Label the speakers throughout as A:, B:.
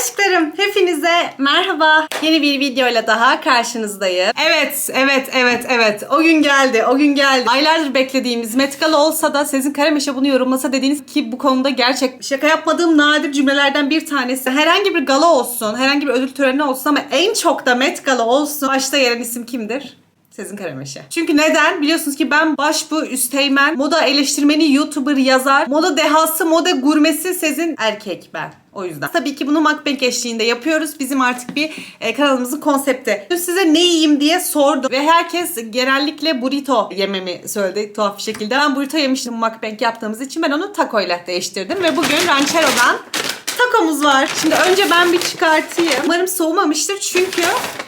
A: Aşklarım hepinize merhaba. Yeni bir videoyla daha karşınızdayım. Evet, evet, evet, evet. O gün geldi, o gün geldi. Aylardır beklediğimiz Met Gala olsa da Sezin Karameş'e bunu yorumlasa dediğiniz ki bu konuda gerçek şaka yapmadığım nadir cümlelerden bir tanesi. Herhangi bir gala olsun, herhangi bir ödül töreni olsun ama en çok da Met Gala olsun. Başta gelen isim kimdir? Sezin Karameşe. Çünkü neden? Biliyorsunuz ki ben baş bu üsteğmen, moda eleştirmeni, YouTuber, yazar, moda dehası, moda gurmesi Sezin erkek ben. O yüzden. Tabii ki bunu mukbang eşliğinde yapıyoruz. Bizim artık bir e, kanalımızın konsepti. Dün size ne yiyeyim diye sordum. Ve herkes genellikle burrito yememi söyledi tuhaf bir şekilde. Ben burrito yemiştim mukbang yaptığımız için. Ben onu taco ile değiştirdim. Ve bugün ranchero'dan takomuz var. Şimdi önce ben bir çıkartayım. Umarım soğumamıştır çünkü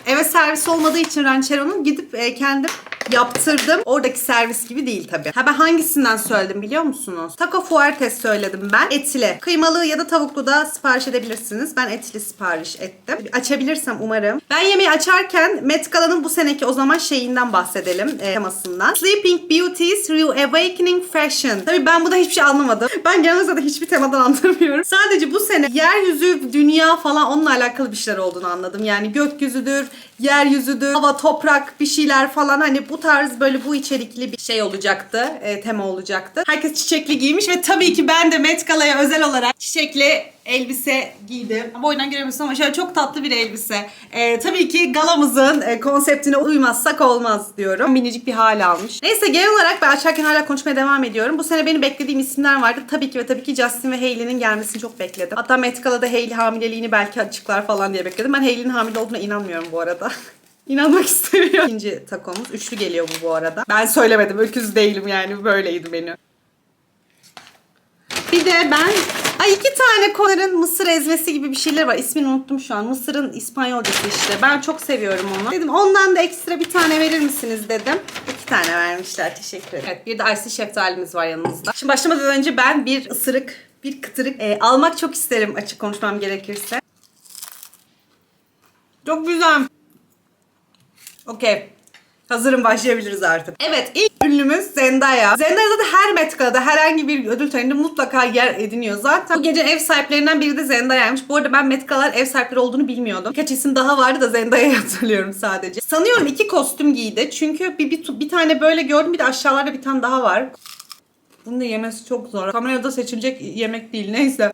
A: eve servis olmadığı için ranchero'nun gidip e, kendim yaptırdım. Oradaki servis gibi değil tabii. Ha ben hangisinden söyledim biliyor musunuz? Taco Fuertes söyledim ben. Etli. Kıymalı ya da tavuklu da sipariş edebilirsiniz. Ben etli sipariş ettim. Açabilirsem umarım. Ben yemeği açarken Met Gala'nın bu seneki o zaman şeyinden bahsedelim. E, temasından. Sleeping Beauties Reawakening Fashion. Tabii ben bu da hiçbir şey anlamadım. Ben genelde zaten hiçbir temadan anlamıyorum. Sadece bu sene yeryüzü, dünya falan onunla alakalı bir şeyler olduğunu anladım. Yani gökyüzüdür, yeryüzüdür, hava, toprak bir şeyler falan hani bu tarz böyle bu içerikli bir şey olacaktı. e, tema olacaktı. Herkes çiçekli giymiş ve tabii ki ben de Met Gala'ya özel olarak çiçekli elbise giydim. Ama oyundan göremiyorsun ama şöyle çok tatlı bir elbise. E, tabii ki galamızın e, konseptine uymazsak olmaz diyorum. Minicik bir hal almış. Neyse genel olarak ben açarken hala konuşmaya devam ediyorum. Bu sene benim beklediğim isimler vardı. Tabii ki ve tabii ki Justin ve Hailey'nin gelmesini çok bekledim. Hatta Met Gala'da Hailey hamileliğini belki açıklar falan diye bekledim. Ben Hailey'nin hamile olduğuna inanmıyorum bu arada. İnanmak istemiyorum. İkinci takomuz. Üçlü geliyor bu bu arada. Ben söylemedim. Öküz değilim yani. Böyleydi benim. Bir de ben Ay iki tane koların mısır ezmesi gibi bir şeyler var. İsmini unuttum şu an. Mısırın İspanyolcası işte. Ben çok seviyorum onu. Dedim ondan da ekstra bir tane verir misiniz dedim. İki tane vermişler. Teşekkür ederim. Evet bir de Icy şeftalimiz var yanımızda. Şimdi başlamadan önce ben bir ısırık, bir kıtırık e, almak çok isterim açık konuşmam gerekirse. Çok güzel. Okey. Hazırım başlayabiliriz artık. Evet ilk ünlümüz Zendaya. Zendaya zaten her Met Gala'da herhangi bir ödül töreninde mutlaka yer ediniyor. Zaten bu gece ev sahiplerinden biri de Zendaya'ymış. Bu arada ben Met ev sahipleri olduğunu bilmiyordum. Birkaç isim daha vardı da Zendaya'yı hatırlıyorum sadece. Sanıyorum iki kostüm giydi. Çünkü bir, bir, bir tane böyle gördüm bir de aşağılarda bir tane daha var. Bunu da yemesi çok zor. Kamerada seçilecek yemek değil neyse.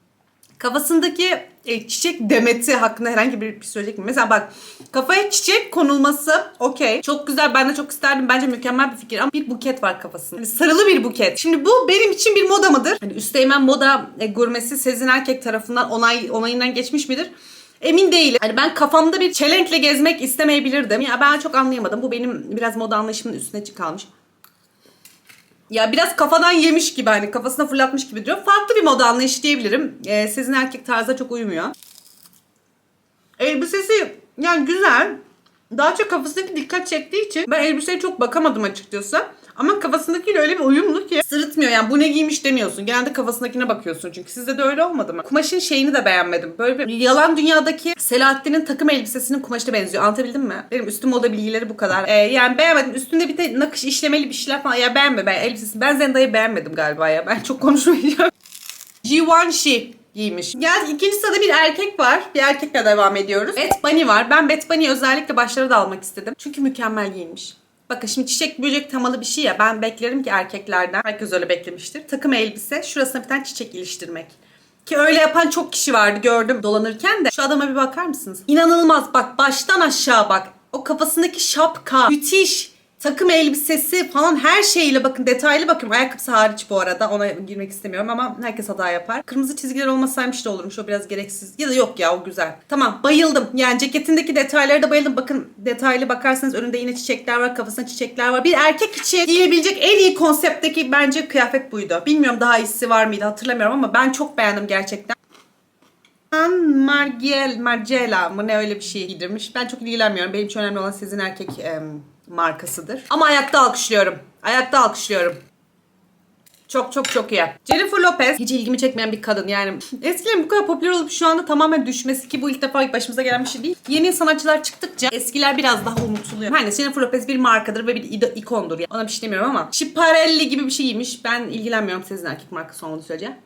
A: Kafasındaki e, çiçek demeti hakkında herhangi bir, bir söyleyecek mi? Mesela bak kafaya çiçek konulması okey. Çok güzel ben de çok isterdim. Bence mükemmel bir fikir ama bir buket var kafasında. Hani sarılı bir buket. Şimdi bu benim için bir moda mıdır? Hani üsteğmen moda e, gurmesi Sezin Erkek tarafından onay onayından geçmiş midir? Emin değilim. Hani ben kafamda bir çelenkle gezmek istemeyebilirdim. Ya ben çok anlayamadım. Bu benim biraz moda anlayışımın üstüne kalmış. Ya biraz kafadan yemiş gibi hani kafasına fırlatmış gibi duruyor. Farklı bir moda anlayışı diyebilirim. Ee, sizin erkek tarzına çok uymuyor. Elbisesi yani güzel. Daha çok kafasındaki dikkat çektiği için ben elbiseye çok bakamadım açıkçası. Ama kafasındakiyle öyle bir uyumlu ki sırıtmıyor yani bu ne giymiş demiyorsun. Genelde kafasındakine bakıyorsun çünkü sizde de öyle olmadı mı? Kumaşın şeyini de beğenmedim. Böyle bir yalan dünyadaki Selahattin'in takım elbisesinin kumaşına benziyor. Anlatabildim mi? Benim üstüm moda bilgileri bu kadar. Ee, yani beğenmedim. Üstünde bir de nakış işlemeli bir şeyler falan. Ya beğenme ben elbisesi. Ben Zendaya'yı beğenmedim galiba ya. Ben çok konuşmayacağım. Givenchy giymiş. Yani ikinci sırada bir erkek var. Bir erkekle devam ediyoruz. Bad Bunny var. Ben Bad Bunny'yi özellikle başları da almak istedim. Çünkü mükemmel giyinmiş. Bakın şimdi çiçek böcek temalı bir şey ya. Ben beklerim ki erkeklerden. Herkes öyle beklemiştir. Takım elbise. Şurasına bir tane çiçek iliştirmek. Ki öyle yapan çok kişi vardı gördüm dolanırken de. Şu adama bir bakar mısınız? İnanılmaz bak baştan aşağı bak. O kafasındaki şapka, müthiş. Takım elbisesi falan her şeyle bakın detaylı bakıyorum. Ayakkabısı hariç bu arada ona girmek istemiyorum ama herkes hata yapar. Kırmızı çizgiler olmasaymış da olurmuş o biraz gereksiz. Ya da yok ya o güzel. Tamam bayıldım. Yani ceketindeki detaylara da bayıldım. Bakın detaylı bakarsanız önünde yine çiçekler var kafasında çiçekler var. Bir erkek için giyilebilecek en iyi konseptteki bence kıyafet buydu. Bilmiyorum daha iyisi var mıydı hatırlamıyorum ama ben çok beğendim gerçekten. Margiel, Margiela mı ne öyle bir şey giydirmiş. Ben çok ilgilenmiyorum. Benim için önemli olan sizin erkek markasıdır. Ama ayakta alkışlıyorum. Ayakta alkışlıyorum. Çok çok çok iyi. Jennifer Lopez hiç ilgimi çekmeyen bir kadın yani. Eskiden bu kadar popüler olup şu anda tamamen düşmesi ki bu ilk defa başımıza gelen bir şey değil. Yeni sanatçılar çıktıkça eskiler biraz daha unutuluyor. Hani Jennifer Lopez bir markadır ve bir ikondur. Ona bir şey demiyorum ama Schiaparelli gibi bir şey giymiş. Ben ilgilenmiyorum sizin erkek markası olmadığı sürece.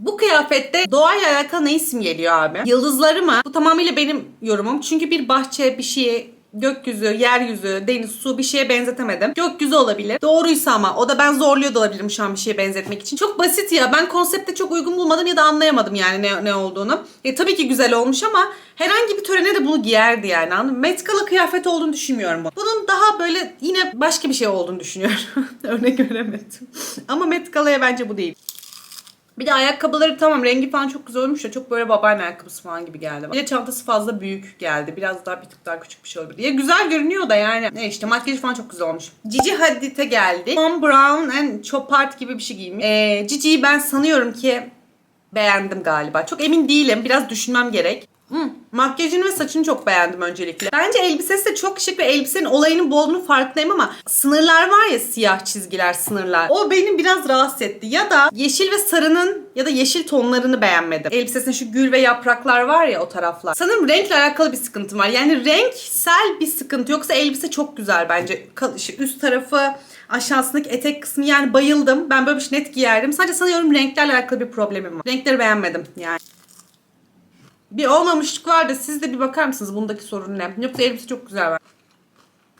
A: Bu kıyafette doğayla alakalı ne isim geliyor abi? Yıldızları mı? Bu tamamıyla benim yorumum. Çünkü bir bahçe bir şeye gökyüzü, yeryüzü, deniz, su bir şeye benzetemedim. Gökyüzü olabilir. Doğruysa ama o da ben zorluyor da olabilirim şu an bir şeye benzetmek için. Çok basit ya. Ben konsepte çok uygun bulmadım ya da anlayamadım yani ne, ne olduğunu. E, tabii ki güzel olmuş ama herhangi bir törene de bunu giyerdi yani anladın mı? Olduğunu düşünmüyorum bu. Bunun daha böyle yine başka bir şey olduğunu düşünüyorum. Örnek göremedim. ama Met Gala'ya bence bu değil. Bir de ayakkabıları tamam rengi falan çok güzel olmuş da çok böyle babaanne ayakkabısı falan gibi geldi. Bir de çantası fazla büyük geldi. Biraz daha bir tık daha küçük bir şey olabilir. Ya güzel görünüyor da yani. Ne işte makyajı falan çok güzel olmuş. Gigi Hadid'e geldi. Tom Brown and Chopard gibi bir şey giymiş. Ee, Gigi'yi ben sanıyorum ki beğendim galiba. Çok emin değilim. Biraz düşünmem gerek. Hmm, makyajını ve saçını çok beğendim öncelikle. Bence elbisesi de çok şık ve elbisenin olayının bolluğunu farkındayım ama sınırlar var ya siyah çizgiler, sınırlar. O beni biraz rahatsız etti. Ya da yeşil ve sarının ya da yeşil tonlarını beğenmedim. Elbisesinde şu gül ve yapraklar var ya o taraflar. Sanırım renkle alakalı bir sıkıntı var. Yani renksel bir sıkıntı. Yoksa elbise çok güzel bence. Üst tarafı aşağısındaki etek kısmı yani bayıldım. Ben böyle bir şey net giyerdim. Sadece sanıyorum renklerle alakalı bir problemim var. Renkleri beğenmedim yani. Bir olmamışlık var da siz de bir bakar mısınız bundaki sorun ne? Yoksa elbise çok güzel var.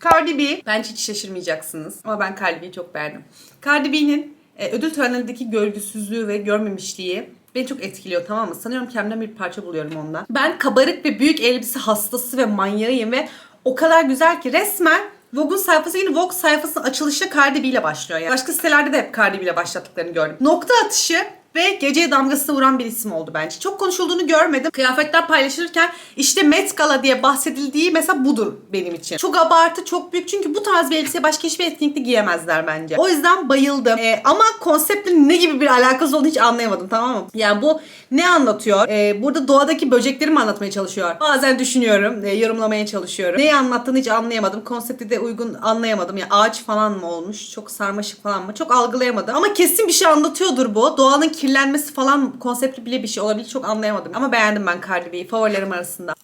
A: Cardi B. Bence hiç şaşırmayacaksınız. Ama ben Cardi B'yi çok beğendim. Cardi B'nin e, ödül törenindeki görgüsüzlüğü ve görmemişliği beni çok etkiliyor tamam mı? Sanıyorum kendimden bir parça buluyorum ondan. Ben kabarık ve büyük elbise hastası ve manyağıyım ve o kadar güzel ki resmen Vogue'un sayfası yine Vogue sayfasının açılışı Cardi B ile başlıyor. Yani. Başka sitelerde de hep Cardi B ile başlattıklarını gördüm. Nokta atışı ve geceye damgasını vuran bir isim oldu bence. Çok konuşulduğunu görmedim. Kıyafetler paylaşılırken işte Met Gala diye bahsedildiği mesela budur benim için. Çok abartı, çok büyük. Çünkü bu tarz bir elbise başka hiçbir etkinlikte giyemezler bence. O yüzden bayıldım. Ee, ama konseptin ne gibi bir alakası olduğunu hiç anlayamadım tamam mı? Yani bu ne anlatıyor? Ee, burada doğadaki böcekleri mi anlatmaya çalışıyor? Bazen düşünüyorum, e, yorumlamaya çalışıyorum. Neyi anlattığını hiç anlayamadım. Konsepti de uygun anlayamadım. Ya ağaç falan mı olmuş? Çok sarmaşık falan mı? Çok algılayamadım. Ama kesin bir şey anlatıyordur bu. Doğanın kirlenmesi falan konsepti bile bir şey olabilir. Çok anlayamadım. Ama beğendim ben Cardi B'yi. Favorilerim arasında.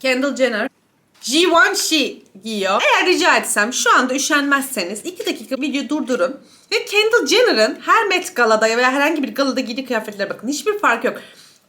A: Kendall Jenner. Givenchy giyiyor. Eğer rica etsem şu anda üşenmezseniz 2 dakika video durdurun ve Kendall Jenner'ın her Met Gala'da veya herhangi bir galada giydiği kıyafetlere bakın. Hiçbir fark yok.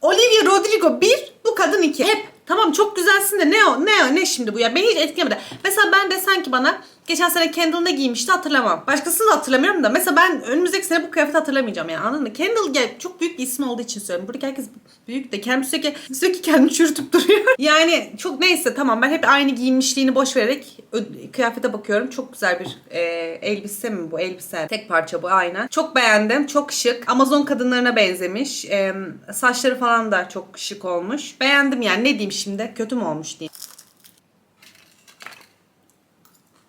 A: Olivia Rodrigo bir, bu kadın iki. Hep tamam çok güzelsin de ne o ne o ne şimdi bu ya beni hiç etkilemedi. Mesela ben desen ki bana geçen sene Kendall ne giymişti hatırlamam. Başkasını da hatırlamıyorum da mesela ben önümüzdeki sene bu kıyafeti hatırlamayacağım yani anladın mı? Kendall ya, çok büyük bir isim olduğu için söylüyorum. Buradaki herkes büyük de kendimi sürekli, sürekli kendimi çürütüp duruyor. yani çok neyse tamam ben hep aynı giyinmişliğini boş vererek kıyafete bakıyorum. Çok güzel bir e, elbise mi bu elbise? Tek parça bu aynen. Çok beğendim. Çok şık. Amazon kadınlarına benzemiş. E, saçları falan da çok şık olmuş. Beğendim yani ne diyeyim şimdi? Kötü mü olmuş diyeyim.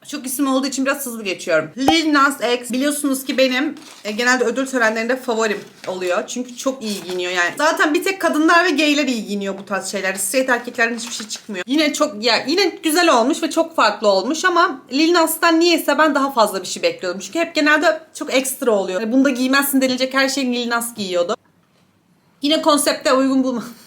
A: Çok isim olduğu için biraz hızlı geçiyorum. Lil Nas X biliyorsunuz ki benim e, genelde ödül törenlerinde favorim oluyor. Çünkü çok iyi giyiniyor yani. Zaten bir tek kadınlar ve gayler iyi giyiniyor bu tarz şeyler. Straight erkeklerden hiçbir şey çıkmıyor. Yine çok ya yine güzel olmuş ve çok farklı olmuş ama Lil Nas'tan niyeyse ben daha fazla bir şey bekliyordum. Çünkü hep genelde çok ekstra oluyor. Yani bunda giymezsin denilecek her şeyi Lil Nas giyiyordu. Yine konsepte uygun bulma.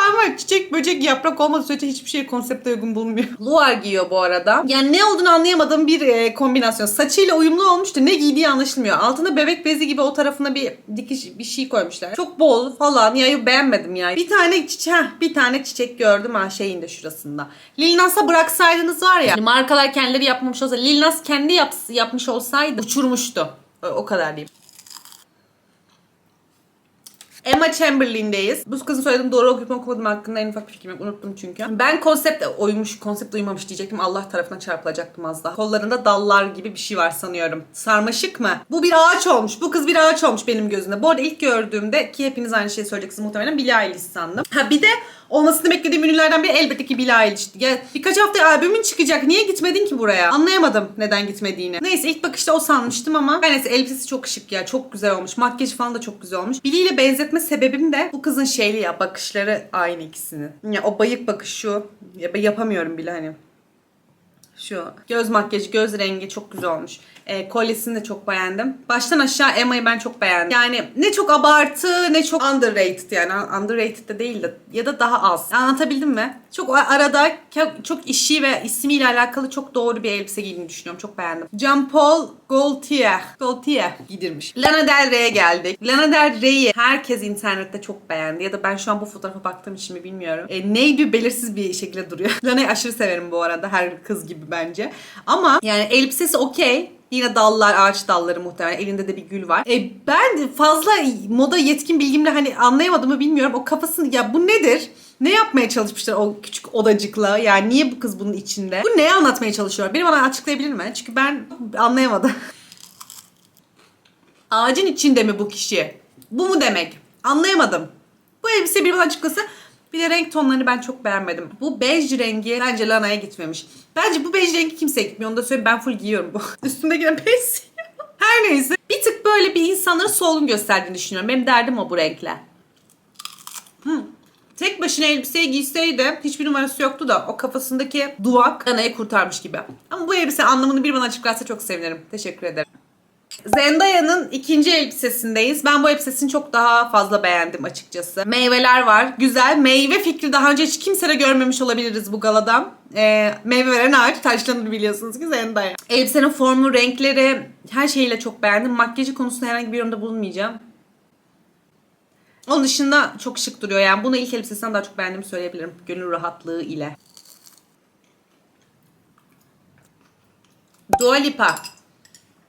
A: Ben var çiçek, böcek, yaprak olmadığı sürece hiçbir şey konsepte uygun bulmuyor. Luar giyiyor bu arada. Yani ne olduğunu anlayamadığım bir e, kombinasyon. Saçıyla uyumlu olmuş da ne giydiği anlaşılmıyor. Altında bebek bezi gibi o tarafına bir dikiş bir şey koymuşlar. Çok bol falan. Ya beğenmedim yani. Bir tane çiçek, bir tane çiçek gördüm ha şeyin de şurasında. Lil Nas'a bıraksaydınız var ya. Markalar kendileri yapmamış olsa Lil Nas kendi yaps, yapmış olsaydı uçurmuştu. O kadar diyeyim. Emma Chamberlain'deyiz. Bu kızın soyadını doğru okuyup okumadım hakkında en ufak bir fikrim yok. Unuttum çünkü. Ben konsept uymuş, konsept uymamış diyecektim. Allah tarafına çarpılacaktım az daha. Kollarında dallar gibi bir şey var sanıyorum. Sarmaşık mı? Bu bir ağaç olmuş. Bu kız bir ağaç olmuş benim gözümde. Bu arada ilk gördüğümde ki hepiniz aynı şeyi söyleyeceksiniz muhtemelen Billie Eilish sandım. Ha bir de olmasını beklediğim ünlülerden biri elbette ki Billie Eilish. Ya birkaç hafta albümün çıkacak. Niye gitmedin ki buraya? Anlayamadım neden gitmediğini. Neyse ilk bakışta o sanmıştım ama neyse elbisesi çok şık ya. Çok güzel olmuş. Makyajı falan da çok güzel olmuş. Billie ile benzetme sebebim de bu kızın şeyli ya. Bakışları aynı ikisinin. Ya o bayık bakış şu. Ya yapamıyorum bile hani. Şu göz makyajı, göz rengi çok güzel olmuş. E, kolyesini de çok beğendim. Baştan aşağı Emma'yı ben çok beğendim. Yani ne çok abartı ne çok underrated yani underrated de değil de ya da daha az. Anlatabildim mi? Çok arada çok işi ve ismiyle alakalı çok doğru bir elbise giydiğini düşünüyorum. Çok beğendim. Jean Paul Gaultier. Gaultier giydirmiş. Lana Del Rey'e geldik. Lana Del Rey'i herkes internette çok beğendi. Ya da ben şu an bu fotoğrafa baktığım için mi bilmiyorum. E, neydi belirsiz bir şekilde duruyor. Lana'yı aşırı severim bu arada. Her kız gibi bence. Ama yani elbisesi okey. Yine dallar, ağaç dalları muhtemelen. Elinde de bir gül var. E, ben fazla moda yetkin bilgimle hani anlayamadığımı bilmiyorum. O kafasını ya bu nedir? Ne yapmaya çalışmışlar o küçük odacıkla? Yani niye bu kız bunun içinde? Bu neyi anlatmaya çalışıyor? Biri bana açıklayabilir mi? Çünkü ben anlayamadım. Ağacın içinde mi bu kişi? Bu mu demek? Anlayamadım. Bu elbise bir bana açıklasa bir de renk tonlarını ben çok beğenmedim. Bu bej rengi bence Lana'ya gitmemiş. Bence bu bej rengi kimseye gitmiyor. Onu da söyleyeyim ben full giyiyorum bu. Üstümde gene bej. Her neyse. Bir tık böyle bir insanları solgun gösterdiğini düşünüyorum. Benim derdim o bu renkle. Hı. Tek başına elbiseyi giyseydi hiçbir numarası yoktu da o kafasındaki duvak Lana'yı kurtarmış gibi. Ama bu elbise anlamını bir bana açıklarsa çok sevinirim. Teşekkür ederim. Zendaya'nın ikinci elbisesindeyiz. Ben bu elbisesini çok daha fazla beğendim açıkçası. Meyveler var. Güzel. Meyve fikri daha önce hiç kimse de görmemiş olabiliriz bu galadan. Ee, meyve veren ağaç taşlanır biliyorsunuz ki Zendaya. Elbisenin formu, renkleri her şeyiyle çok beğendim. Makyajı konusunda herhangi bir yorumda bulunmayacağım. Onun dışında çok şık duruyor yani. Bunu ilk elbisesinden daha çok beğendiğimi söyleyebilirim. Gönül rahatlığı ile. Dua Lipa.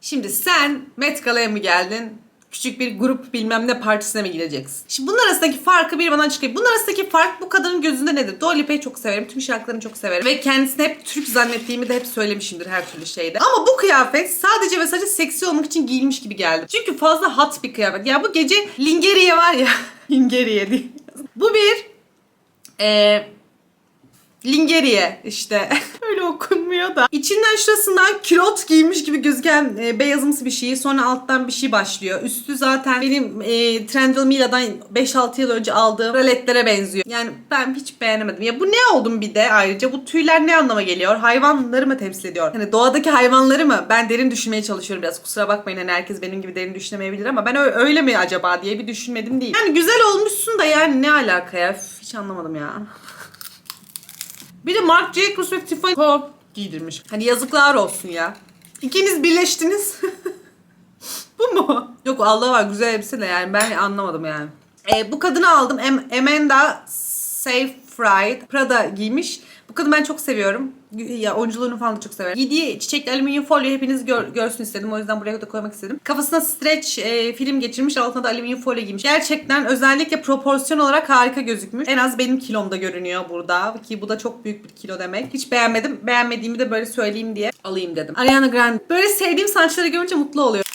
A: Şimdi sen Met Gala'ya mı geldin? Küçük bir grup bilmem ne partisine mi gideceksin? Şimdi bunlar arasındaki farkı bir bana açıklayın. Bunlar arasındaki fark bu kadının gözünde nedir? Dua Lipa'yı çok severim. Tüm şarkılarını çok severim. Ve kendisini hep Türk zannettiğimi de hep söylemişimdir her türlü şeyde. Ama bu kıyafet sadece ve sadece seksi olmak için giyilmiş gibi geldi. Çünkü fazla hot bir kıyafet. Ya bu gece Lingeriye var ya. Lingeriye diye. Bu bir eee Lingeriye işte. Öyle okunmuyor da. İçinden şurasından kilot giymiş gibi gözüken e, beyazımsı bir şey. Sonra alttan bir şey başlıyor. Üstü zaten benim e, Trendyol Mila'dan 5-6 yıl önce aldığım raletlere benziyor. Yani ben hiç beğenemedim. Ya bu ne oldum bir de ayrıca? Bu tüyler ne anlama geliyor? Hayvanları mı temsil ediyor? Hani doğadaki hayvanları mı? Ben derin düşünmeye çalışıyorum biraz. Kusura bakmayın hani herkes benim gibi derin düşünemeyebilir ama ben öyle mi acaba diye bir düşünmedim değil. Yani güzel olmuşsun da yani ne alaka ya? Üf, Hiç anlamadım ya. Bir de Marc Jacobs ve Tiffany Pope giydirmiş. Hani yazıklar olsun ya. İkiniz birleştiniz. Bu mu? Yok Allah var güzel elbise de yani ben anlamadım yani. E, bu kadını aldım. Em- Amanda Seyfried Prada giymiş. Bu kadını ben çok seviyorum. Ya oyunculuğunu falan da çok severim. Giydiği çiçekli alüminyum folyo hepiniz gör- görsün istedim. O yüzden buraya da koymak istedim. Kafasına stretch e, film geçirmiş. Altına da alüminyum folyo giymiş. Gerçekten özellikle proporsiyon olarak harika gözükmüş. En az benim kilomda görünüyor burada. Ki bu da çok büyük bir kilo demek. Hiç beğenmedim. Beğenmediğimi de böyle söyleyeyim diye alayım dedim. Ariana Grande. Böyle sevdiğim sanatçıları görünce mutlu oluyorum.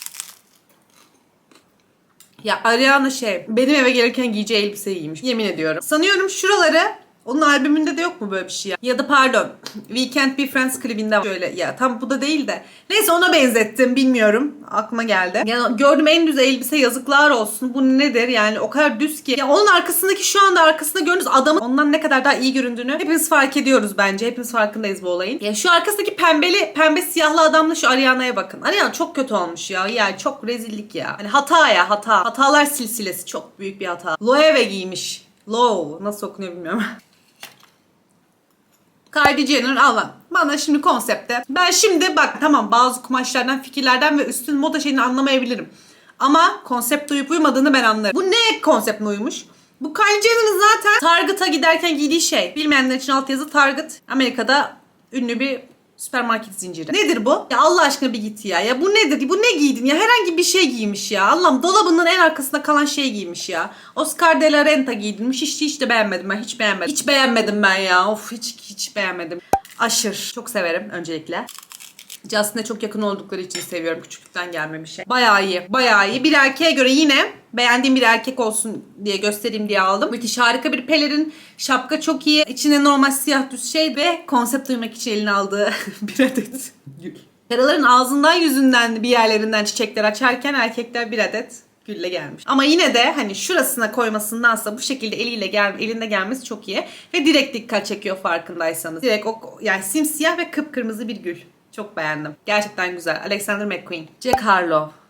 A: Ya Ariana şey benim eve gelirken giyeceği elbise giymiş. Yemin ediyorum. Sanıyorum şuraları onun albümünde de yok mu böyle bir şey ya? Ya da pardon. We Can't Be Friends klibinde şöyle ya tam bu da değil de. Neyse ona benzettim bilmiyorum. Aklıma geldi. Yani gördüğüm en düz elbise yazıklar olsun. Bu nedir? Yani o kadar düz ki. Ya onun arkasındaki şu anda arkasında gördüğünüz adamın ondan ne kadar daha iyi göründüğünü hepimiz fark ediyoruz bence. Hepimiz farkındayız bu olayın. Ya şu arkasındaki pembeli, pembe siyahlı adamla şu Ariana'ya bakın. Ariana çok kötü olmuş ya. Yani çok rezillik ya. Hani hata ya hata. Hatalar silsilesi çok büyük bir hata. Loewe giymiş. Low nasıl okunuyor bilmiyorum. Kylie Jenner alan. Bana şimdi konsepte. Ben şimdi bak tamam bazı kumaşlardan, fikirlerden ve üstün moda şeyini anlamayabilirim. Ama konsept uyup uymadığını ben anlarım. Bu ne konseptine uymuş? Bu Kylie Jenner'ın zaten Target'a giderken giydiği şey. Bilmeyenler için altyazı Target. Amerika'da ünlü bir süpermarket zinciri. Nedir bu? Ya Allah aşkına bir git ya. Ya bu nedir? Bu ne giydin ya? Herhangi bir şey giymiş ya. Allah'ım dolabının en arkasında kalan şey giymiş ya. Oscar de la Renta giydirmiş. Hiç hiç de beğenmedim ben. Hiç beğenmedim. Hiç beğenmedim ben ya. Of hiç hiç beğenmedim. Aşır. Çok severim öncelikle. Justin'e çok yakın oldukları için seviyorum. Küçüklükten gelme. Bayağı iyi. Bayağı iyi. Bir erkeğe göre yine beğendiğim bir erkek olsun diye göstereyim diye aldım. Müthiş harika bir pelerin. Şapka çok iyi. İçine normal siyah düz şey ve konsept duymak için eline aldığı bir adet gül. Karaların ağzından yüzünden bir yerlerinden çiçekler açarken erkekler bir adet gülle gelmiş. Ama yine de hani şurasına koymasındansa bu şekilde eliyle gel elinde gelmesi çok iyi ve direkt dikkat çekiyor farkındaysanız. Direkt o yani simsiyah ve kıpkırmızı bir gül. Çok beğendim. Gerçekten güzel. Alexander McQueen. Jack Harlow.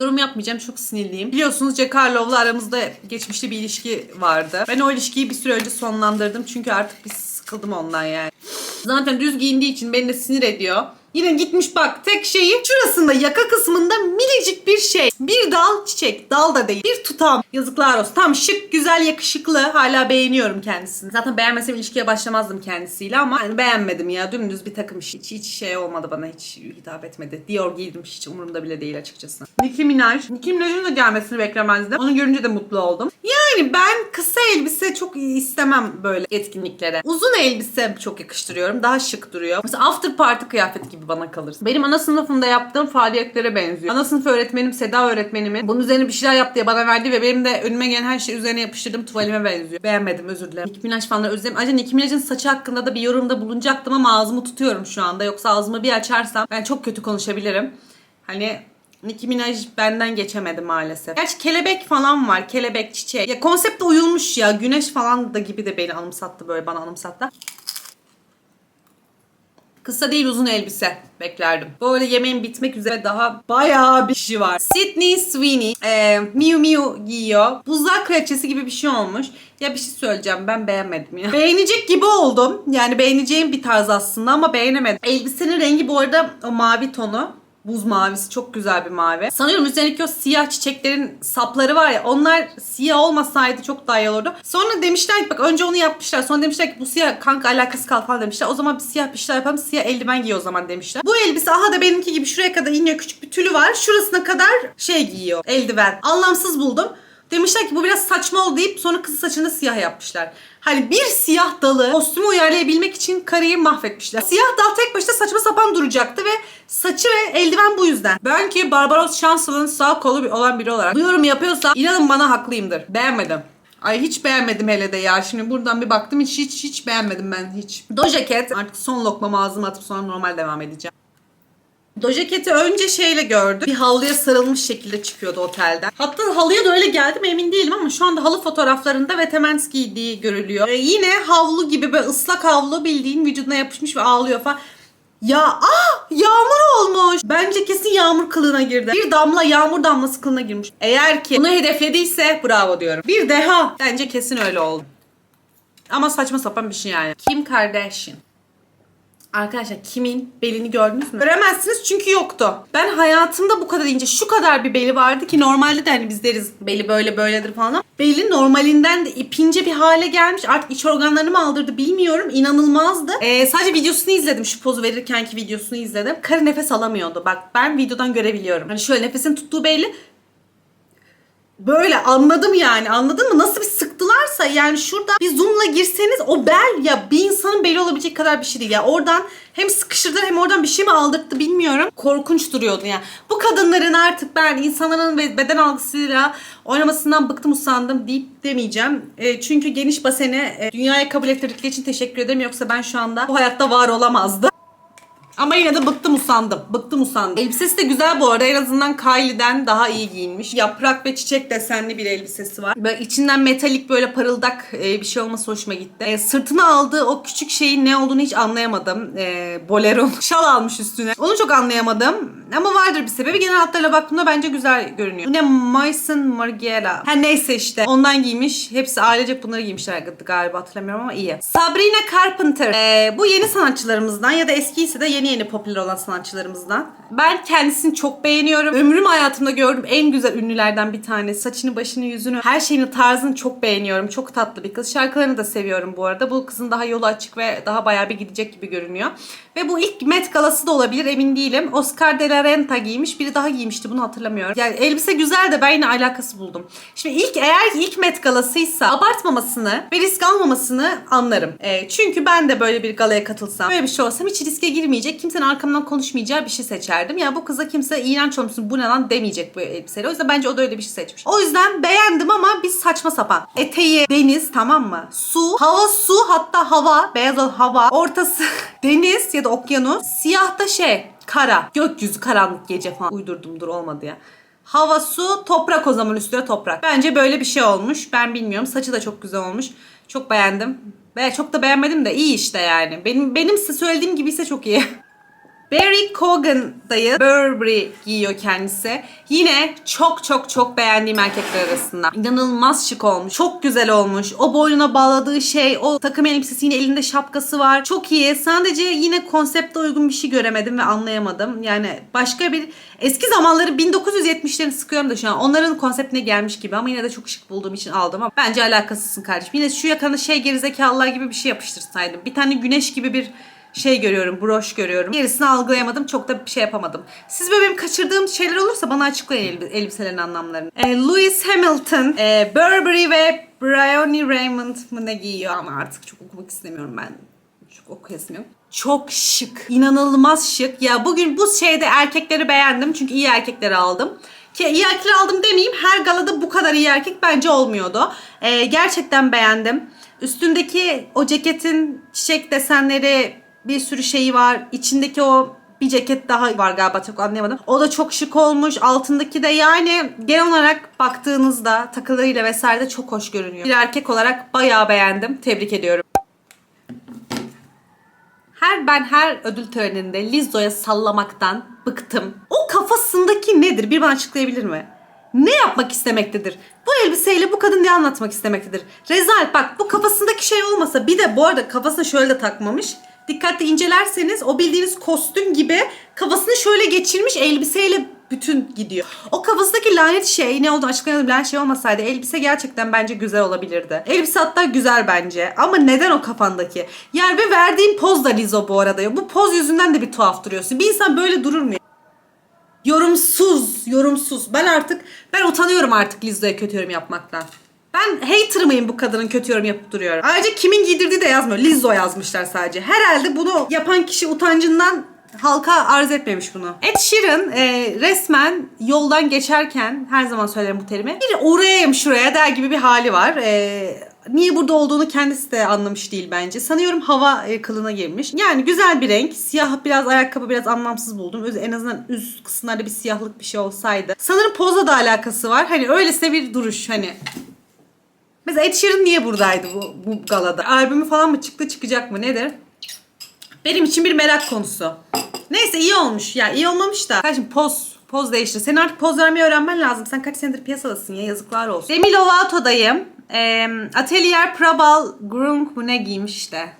A: Yorum yapmayacağım çok sinirliyim. Biliyorsunuz Jack Harlow'la aramızda geçmişte bir ilişki vardı. Ben o ilişkiyi bir süre önce sonlandırdım çünkü artık bir sıkıldım ondan yani. Zaten düz giyindiği için beni de sinir ediyor. Yine gitmiş bak tek şeyi şurasında yaka kısmında minicik bir şey. Bir dal çiçek. Dal da değil. Bir tutam. Yazıklar olsun. Tam şık, güzel, yakışıklı. Hala beğeniyorum kendisini. Zaten beğenmesem ilişkiye başlamazdım kendisiyle ama yani beğenmedim ya. Dümdüz bir takım. Hiç, hiç şey olmadı bana. Hiç hitap etmedi. Dior giydim. Hiç umurumda bile değil açıkçası. Nicki Minaj. Nicki Minaj'ın da gelmesini beklemezdim. Onu görünce de mutlu oldum. Yani ben kısa elbise çok istemem böyle etkinliklere. Uzun elbise çok yakıştırıyorum. Daha şık duruyor. Mesela after party kıyafet gibi bana kalır. Benim ana sınıfında yaptığım faaliyetlere benziyor. Ana sınıf öğretmenim Seda öğretmenimin bunun üzerine bir şeyler yap diye bana verdi ve benim de önüme gelen her şeyi üzerine yapıştırdım tuvalime benziyor. Beğenmedim özür dilerim. Nicki Minaj fanları özledim. Ayrıca Nicki Minaj'ın saçı hakkında da bir yorumda bulunacaktım ama ağzımı tutuyorum şu anda. Yoksa ağzımı bir açarsam ben çok kötü konuşabilirim. Hani Nicki Minaj benden geçemedi maalesef. Gerçi kelebek falan var. Kelebek, çiçek. Ya konsepte uyulmuş ya. Güneş falan da gibi de beni anımsattı böyle bana anımsattı. Kısa değil uzun elbise beklerdim. Böyle yemeğin bitmek üzere daha bayağı bir şey var. Sydney Sweeney e, Miu Miu giyiyor. Buzlar kraliçesi gibi bir şey olmuş. Ya bir şey söyleyeceğim ben beğenmedim ya. Beğenecek gibi oldum. Yani beğeneceğim bir tarz aslında ama beğenemedim. Elbisenin rengi bu arada o mavi tonu. Buz mavisi çok güzel bir mavi. Sanıyorum üzerindeki o siyah çiçeklerin sapları var ya onlar siyah olmasaydı çok daha iyi olurdu. Sonra demişler ki bak önce onu yapmışlar. Sonra demişler ki bu siyah kanka alakası kal falan demişler. O zaman bir siyah bir şeyler yapalım. Siyah eldiven giy o zaman demişler. Bu elbise aha da benimki gibi şuraya kadar iniyor. Küçük bir tülü var. Şurasına kadar şey giyiyor. Eldiven. Anlamsız buldum. Demişler ki bu biraz saçma oldu deyip sonra kız saçını siyah yapmışlar. Hani bir siyah dalı kostümü uyarlayabilmek için karıyı mahvetmişler. Siyah dal tek başına saçma sapan duracaktı ve saçı ve eldiven bu yüzden. Ben ki Barbaros Chancel'ın sağ kolu olan biri olarak bu yorumu yapıyorsam inanın bana haklıyımdır. Beğenmedim. Ay hiç beğenmedim hele de ya. Şimdi buradan bir baktım hiç hiç hiç beğenmedim ben hiç. Doja Cat artık son lokmamı ağzıma atıp sonra normal devam edeceğim. Doja Cat'i önce şeyle gördüm. Bir halıya sarılmış şekilde çıkıyordu otelden. Hatta halıya da öyle geldim emin değilim ama şu anda halı fotoğraflarında Vetemens giydiği görülüyor. Ee, yine havlu gibi böyle ıslak havlu bildiğin vücuduna yapışmış ve ağlıyor falan. Ya ah yağmur olmuş. Bence kesin yağmur kılığına girdi. Bir damla yağmur damlası kılığına girmiş. Eğer ki bunu hedeflediyse bravo diyorum. Bir deha. Bence kesin öyle oldu. Ama saçma sapan bir şey yani. Kim Kardashian. Arkadaşlar kimin belini gördünüz mü? Göremezsiniz çünkü yoktu. Ben hayatımda bu kadar ince şu kadar bir beli vardı ki normalde de hani biz deriz beli böyle böyledir falan. Beli normalinden de ipince bir hale gelmiş. Artık iç organlarını mı aldırdı bilmiyorum. İnanılmazdı. Ee, sadece videosunu izledim. Şu pozu verirkenki videosunu izledim. Karı nefes alamıyordu. Bak ben videodan görebiliyorum. Hani şöyle nefesini tuttuğu belli. Böyle anladım yani anladın mı? Nasıl bir sıktılarsa yani şurada bir zoomla girseniz o bel ya bir insanın beli olabilecek kadar bir şey değil. Ya oradan hem sıkıştırdı hem oradan bir şey mi aldırttı bilmiyorum. Korkunç duruyordu yani. Bu kadınların artık ben insanların beden algısıyla oynamasından bıktım usandım deyip demeyeceğim. E, çünkü geniş basene e, dünyaya kabul ettirdikleri için teşekkür ederim. Yoksa ben şu anda bu hayatta var olamazdım. Ama yine de bıktım usandım. Bıktım usandım. Elbisesi de güzel bu arada. En azından Kylie'den daha iyi giyinmiş. Yaprak ve çiçek desenli bir elbisesi var. Böyle içinden metalik böyle parıldak e, bir şey olması hoşuma gitti. E, sırtına aldığı o küçük şeyin ne olduğunu hiç anlayamadım. E, bolero. Şal almış üstüne. Onu çok anlayamadım. Ama vardır bir sebebi. Genel hatlarıyla baktığımda bence güzel görünüyor. Bu ne? Mason Margiela. Ha neyse işte. Ondan giymiş. Hepsi ailecek bunları giymişler galiba hatırlamıyorum ama iyi. Sabrina Carpenter. E, bu yeni sanatçılarımızdan ya da eskiyse de yeni yeni popüler olan sanatçılarımızdan. Ben kendisini çok beğeniyorum. Ömrüm hayatımda gördüğüm en güzel ünlülerden bir tanesi. Saçını, başını, yüzünü, her şeyini, tarzını çok beğeniyorum. Çok tatlı bir kız. Şarkılarını da seviyorum bu arada. Bu kızın daha yolu açık ve daha bayağı bir gidecek gibi görünüyor. Ve bu ilk Met galası da olabilir emin değilim. Oscar de la Renta giymiş. Biri daha giymişti bunu hatırlamıyorum. Yani elbise güzel de ben yine alakası buldum. Şimdi ilk eğer ilk Met galasıysa abartmamasını ve risk almamasını anlarım. E, çünkü ben de böyle bir galaya katılsam, böyle bir şey olsam hiç riske girmeyecek, kimsenin arkamdan konuşmayacağı bir şey seçerdim. Ya bu kıza kimse iğrenç olmuşsun bu ne lan demeyecek bu elbiseyle. O yüzden bence o da öyle bir şey seçmiş. O yüzden beğendim ama bir saçma sapan. Eteği deniz tamam mı? Su, hava su hatta hava, beyaz hava. Ortası deniz ya da okyanus. Siyah da şey kara. Gökyüzü karanlık gece falan. Uydurdum dur olmadı ya. Hava, su, toprak o zaman üstüne toprak. Bence böyle bir şey olmuş. Ben bilmiyorum. Saçı da çok güzel olmuş. Çok beğendim. Ve çok da beğenmedim de iyi işte yani. Benim benim size söylediğim gibi ise çok iyi. Barry Cogan'dayı Burberry giyiyor kendisi. Yine çok çok çok beğendiğim erkekler arasında. İnanılmaz şık olmuş. Çok güzel olmuş. O boynuna bağladığı şey, o takım elbisesi yine elinde şapkası var. Çok iyi. Sadece yine konsepte uygun bir şey göremedim ve anlayamadım. Yani başka bir eski zamanları 1970'lerini sıkıyorum da şu an. Onların konseptine gelmiş gibi ama yine de çok şık bulduğum için aldım ama bence alakasızsın kardeşim. Yine şu yakana şey gerizekalılar gibi bir şey yapıştırsaydım. Bir tane güneş gibi bir şey görüyorum, broş görüyorum. Gerisini algılayamadım. Çok da bir şey yapamadım. Siz böyle benim kaçırdığım şeyler olursa bana açıklayın elbi- elbiselerin anlamlarını. Ee, Lewis Hamilton, e, Burberry ve Bryony Raymond mı ne giyiyor ama artık çok okumak istemiyorum ben. Çok okuyasım yok. Çok şık. inanılmaz şık. Ya bugün bu şeyde erkekleri beğendim. Çünkü iyi erkekleri aldım. Ki iyi erkekleri aldım demeyeyim. Her galada bu kadar iyi erkek bence olmuyordu. Ee, gerçekten beğendim. Üstündeki o ceketin çiçek desenleri bir sürü şeyi var. İçindeki o bir ceket daha var galiba çok anlayamadım. O da çok şık olmuş. Altındaki de yani genel olarak baktığınızda takılarıyla vesaire de çok hoş görünüyor. Bir erkek olarak bayağı beğendim. Tebrik ediyorum. Her ben her ödül töreninde Lizzo'ya sallamaktan bıktım. O kafasındaki nedir? Bir bana açıklayabilir mi? Ne yapmak istemektedir? Bu elbiseyle bu kadın ne anlatmak istemektedir? Rezalet bak bu kafasındaki şey olmasa bir de bu arada kafasına şöyle de takmamış. Dikkatli incelerseniz o bildiğiniz kostüm gibi kafasını şöyle geçirmiş elbiseyle bütün gidiyor. O kafasındaki lanet şey ne oldu açıklayamadım lanet şey olmasaydı elbise gerçekten bence güzel olabilirdi. Elbise hatta güzel bence ama neden o kafandaki? Yani ve verdiğin poz da Lizzo bu arada. Bu poz yüzünden de bir tuhaf duruyorsun. Bir insan böyle durur mu? Yorumsuz, yorumsuz. Ben artık, ben utanıyorum artık Lizzo'ya kötü yorum yapmaktan. Ben hater mıyım bu kadının kötü yorum yapıp duruyorum. Ayrıca kimin giydirdiği de yazmıyor. Lizzo yazmışlar sadece. Herhalde bunu yapan kişi utancından halka arz etmemiş bunu. Ed Sheeran e, resmen yoldan geçerken her zaman söylerim bu terimi. Bir orayayım şuraya der gibi bir hali var. E, niye burada olduğunu kendisi de anlamış değil bence. Sanıyorum hava e, kılına girmiş. Yani güzel bir renk. Siyah biraz ayakkabı biraz anlamsız buldum. En azından üst kısımlarda bir siyahlık bir şey olsaydı. Sanırım pozla da alakası var. Hani öylesine bir duruş hani. Mesela Ed Sheeran niye buradaydı bu, bu galada? Albümü falan mı çıktı çıkacak mı nedir? Benim için bir merak konusu. Neyse iyi olmuş. Ya iyi olmamış da. Kardeşim poz poz değiştir. Senin artık poz vermeyi öğrenmen lazım. Sen kaç senedir piyasadasın ya yazıklar olsun. Demi Lovato'dayım. Ee, Atelier Prabal Grunk bu ne giymiş işte.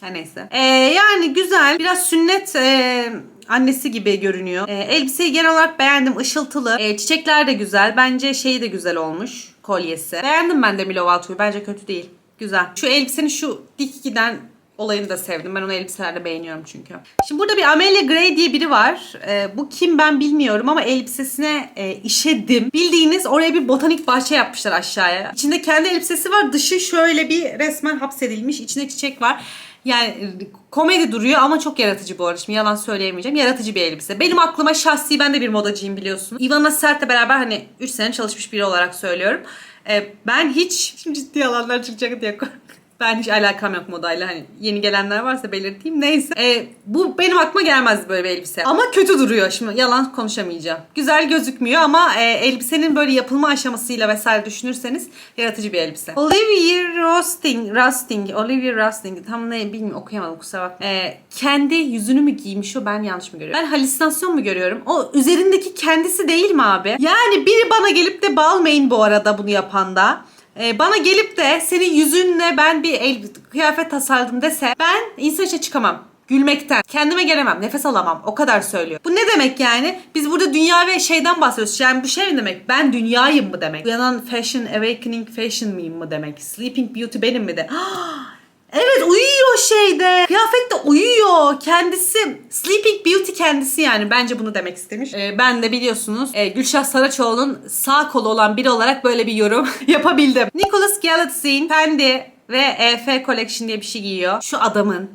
A: Her neyse. Ee, yani güzel. Biraz sünnet e, annesi gibi görünüyor. Ee, elbiseyi genel olarak beğendim. Işıltılı. Ee, çiçekler de güzel. Bence şeyi de güzel olmuş. Kolyesi. Beğendim ben de Lovato'yu. Bence kötü değil. Güzel. Şu elbisenin şu dik giden olayını da sevdim. Ben onu elbiselerde beğeniyorum çünkü. Şimdi burada bir Amelia Gray diye biri var. Ee, bu kim ben bilmiyorum ama elbisesine e, işedim. Bildiğiniz oraya bir botanik bahçe yapmışlar aşağıya. İçinde kendi elbisesi var. Dışı şöyle bir resmen hapsedilmiş. İçinde çiçek var. Yani e, komedi duruyor ama çok yaratıcı bu arada. Şimdi yalan söyleyemeyeceğim. Yaratıcı bir elbise. Benim aklıma şahsi ben de bir modacıyım biliyorsunuz. Ivana Sert'le beraber hani 3 sene çalışmış biri olarak söylüyorum. Ee, ben hiç şimdi ciddi yalanlar çıkacak diye korkuyorum. Ben hiç alakam yok modayla. Hani yeni gelenler varsa belirteyim. Neyse. Ee, bu benim aklıma gelmezdi böyle bir elbise. Ama kötü duruyor. Şimdi yalan konuşamayacağım. Güzel gözükmüyor ama e, elbisenin böyle yapılma aşamasıyla vesaire düşünürseniz yaratıcı bir elbise. Olivia Rosting, Rusting, Olivia Rusting tam ne bilmiyorum okuyamadım kusura bakma. Ee, kendi yüzünü mü giymiş o ben yanlış mı görüyorum? Ben halüsinasyon mu görüyorum? O üzerindeki kendisi değil mi abi? Yani biri bana gelip de balmayın bu arada bunu yapan da. Ee, bana gelip de senin yüzünle ben bir el, kıyafet tasarladım dese ben insan içine çıkamam. Gülmekten. Kendime gelemem. Nefes alamam. O kadar söylüyor. Bu ne demek yani? Biz burada dünya ve şeyden bahsediyoruz. Yani bu şey mi demek? Ben dünyayım mı demek? Uyanan fashion, awakening fashion mıyım mı demek? Sleeping beauty benim mi de? Evet uyuyor şeyde. Kıyafette uyuyor. Kendisi Sleeping Beauty kendisi yani. Bence bunu demek istemiş. Ee, ben de biliyorsunuz e, Gülşah Saraçoğlu'nun sağ kolu olan biri olarak böyle bir yorum yapabildim. Nicholas Galitzine Fendi ve EF Collection diye bir şey giyiyor. Şu adamın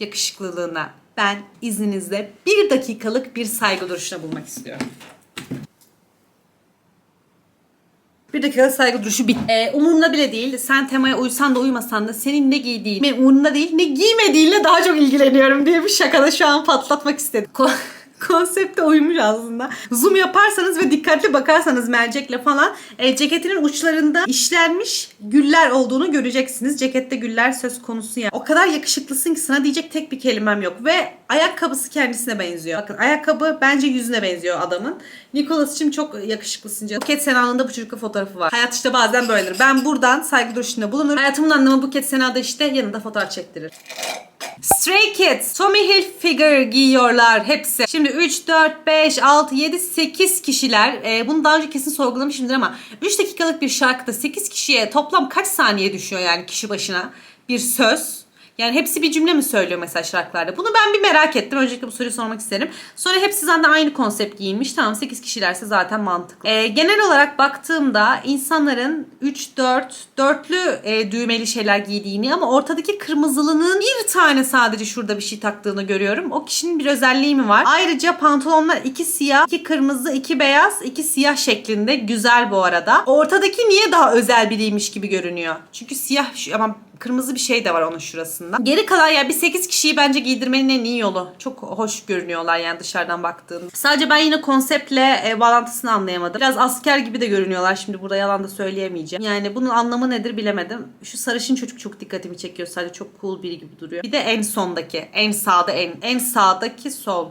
A: yakışıklılığına ben izninizle bir dakikalık bir saygı duruşuna bulmak istiyorum. Bir dakika saygı duruşu bit. Ee, umurumda bile değil. Sen temaya uysan da uymasan da senin ne giydiğin benim umurumda değil. Ne giymediğinle daha çok ilgileniyorum diye bir şakada şu an patlatmak istedim. Ko- konsepte uymuş aslında. Zoom yaparsanız ve dikkatli bakarsanız mercekle falan e, ceketinin uçlarında işlenmiş güller olduğunu göreceksiniz. Cekette güller söz konusu yani. O kadar yakışıklısın ki sana diyecek tek bir kelimem yok. Ve ayakkabısı kendisine benziyor. Bakın ayakkabı bence yüzüne benziyor adamın. Nicholas için çok yakışıklısın canım. Buket Sena'nın bu çocukla fotoğrafı var. Hayat işte bazen böyledir. Ben buradan saygı duruşunda bulunur. Hayatımın anlamı Buket Sena'da işte yanında fotoğraf çektirir. Stray Kids, Tommy Hilfiger giyiyorlar hepsi. Şimdi 3, 4, 5, 6, 7, 8 kişiler. Ee, bunu daha önce kesin sorgulamışımdır ama 3 dakikalık bir şarkıda 8 kişiye toplam kaç saniye düşüyor yani kişi başına bir söz? Yani hepsi bir cümle mi söylüyor mesela şarkılarda? Bunu ben bir merak ettim. Öncelikle bu soruyu sormak isterim. Sonra hepsi zaten aynı konsept giyinmiş. Tamam 8 kişilerse zaten mantıklı. Ee, genel olarak baktığımda insanların 3, 4, dörtlü e, düğmeli şeyler giydiğini ama ortadaki kırmızılının bir tane sadece şurada bir şey taktığını görüyorum. O kişinin bir özelliği mi var? Ayrıca pantolonlar iki siyah, iki kırmızı, iki beyaz, iki siyah şeklinde. Güzel bu arada. Ortadaki niye daha özel biriymiş gibi görünüyor? Çünkü siyah ama kırmızı bir şey de var onun şurasında. Geri kalan ya bir 8 kişiyi bence giydirmenin en iyi yolu. Çok hoş görünüyorlar yani dışarıdan baktığında. Sadece ben yine konseptle e, bağlantısını anlayamadım. Biraz asker gibi de görünüyorlar. Şimdi burada yalan da söyleyemeyeceğim. Yani bunun anlamı nedir bilemedim. Şu sarışın çocuk çok dikkatimi çekiyor. Sadece çok cool biri gibi duruyor. Bir de en sondaki. En sağda en. En sağdaki sol.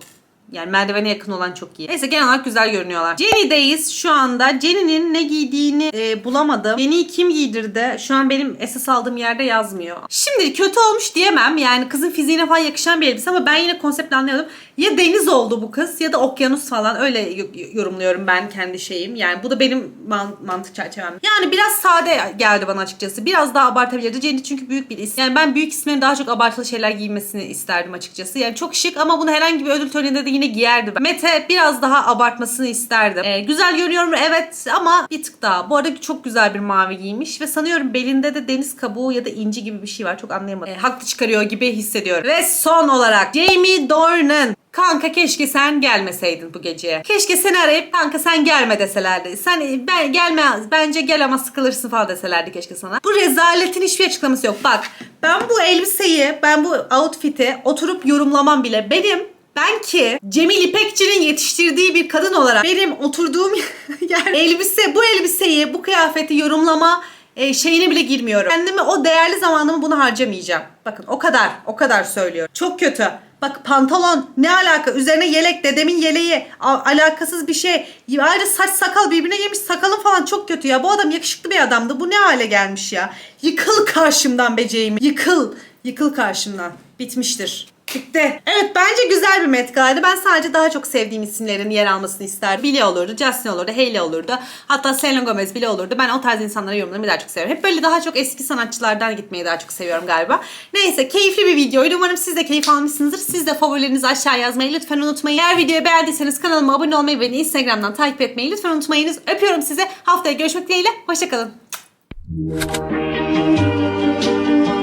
A: Yani merdivene yakın olan çok iyi. Neyse genel olarak güzel görünüyorlar. Jenny'deyiz şu anda. Jenny'nin ne giydiğini e, bulamadım. Jenny'yi kim giydirdi? Şu an benim esas aldığım yerde yazmıyor. Şimdi kötü olmuş diyemem. Yani kızın fiziğine falan yakışan bir elbise ama ben yine konseptle anlayamadım. Ya deniz oldu bu kız ya da okyanus falan öyle yorumluyorum ben kendi şeyim. Yani bu da benim man- mantık çerçevem. Yani biraz sade geldi bana açıkçası. Biraz daha abartabilirdi. Jenny çünkü büyük bir isim. Yani ben büyük isimlerin daha çok abartılı şeyler giymesini isterdim açıkçası. Yani çok şık ama bunu herhangi bir ödül töreninde de yine giyerdi. Mete biraz daha abartmasını isterdim. Ee, güzel görünüyor? Evet ama bir tık daha. Bu arada çok güzel bir mavi giymiş ve sanıyorum belinde de deniz kabuğu ya da inci gibi bir şey var. Çok anlayamadım. Ee, haklı çıkarıyor gibi hissediyorum. Ve son olarak Jamie Dornan. Kanka keşke sen gelmeseydin bu geceye. Keşke seni arayıp kanka sen gelme deselerdi. Sen ben gelme bence gel ama sıkılırsın falan deselerdi keşke sana. Bu rezaletin hiçbir açıklaması yok. Bak ben bu elbiseyi ben bu outfit'i oturup yorumlamam bile. Benim ben ki Cemil İpekçi'nin yetiştirdiği bir kadın olarak benim oturduğum yer elbise bu elbiseyi bu kıyafeti yorumlama e, şeyine bile girmiyorum. Kendimi o değerli zamanımı bunu harcamayacağım. Bakın o kadar o kadar söylüyorum. Çok kötü. Bak pantolon ne alaka? Üzerine yelek dedemin yeleği a- alakasız bir şey. Ayrı saç sakal birbirine girmiş sakalın falan çok kötü ya. Bu adam yakışıklı bir adamdı. Bu ne hale gelmiş ya? Yıkıl karşımdan be Jamie. Yıkıl. Yıkıl karşımdan. Bitmiştir. Bitti. Evet bence güzel bir Met Gala'ydı. Ben sadece daha çok sevdiğim isimlerin yer almasını isterdim. Billie olurdu, Justin olurdu, Hailey olurdu. Hatta Selena Gomez bile olurdu. Ben o tarz insanlara yorumlamayı daha çok seviyorum. Hep böyle daha çok eski sanatçılardan gitmeyi daha çok seviyorum galiba. Neyse keyifli bir videoydu. Umarım siz de keyif almışsınızdır. Siz de favorilerinizi aşağı yazmayı lütfen unutmayın. Eğer videoyu beğendiyseniz kanalıma abone olmayı ve Instagram'dan takip etmeyi lütfen unutmayınız. Öpüyorum size. Haftaya görüşmek dileğiyle. Hoşçakalın.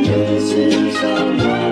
B: This is our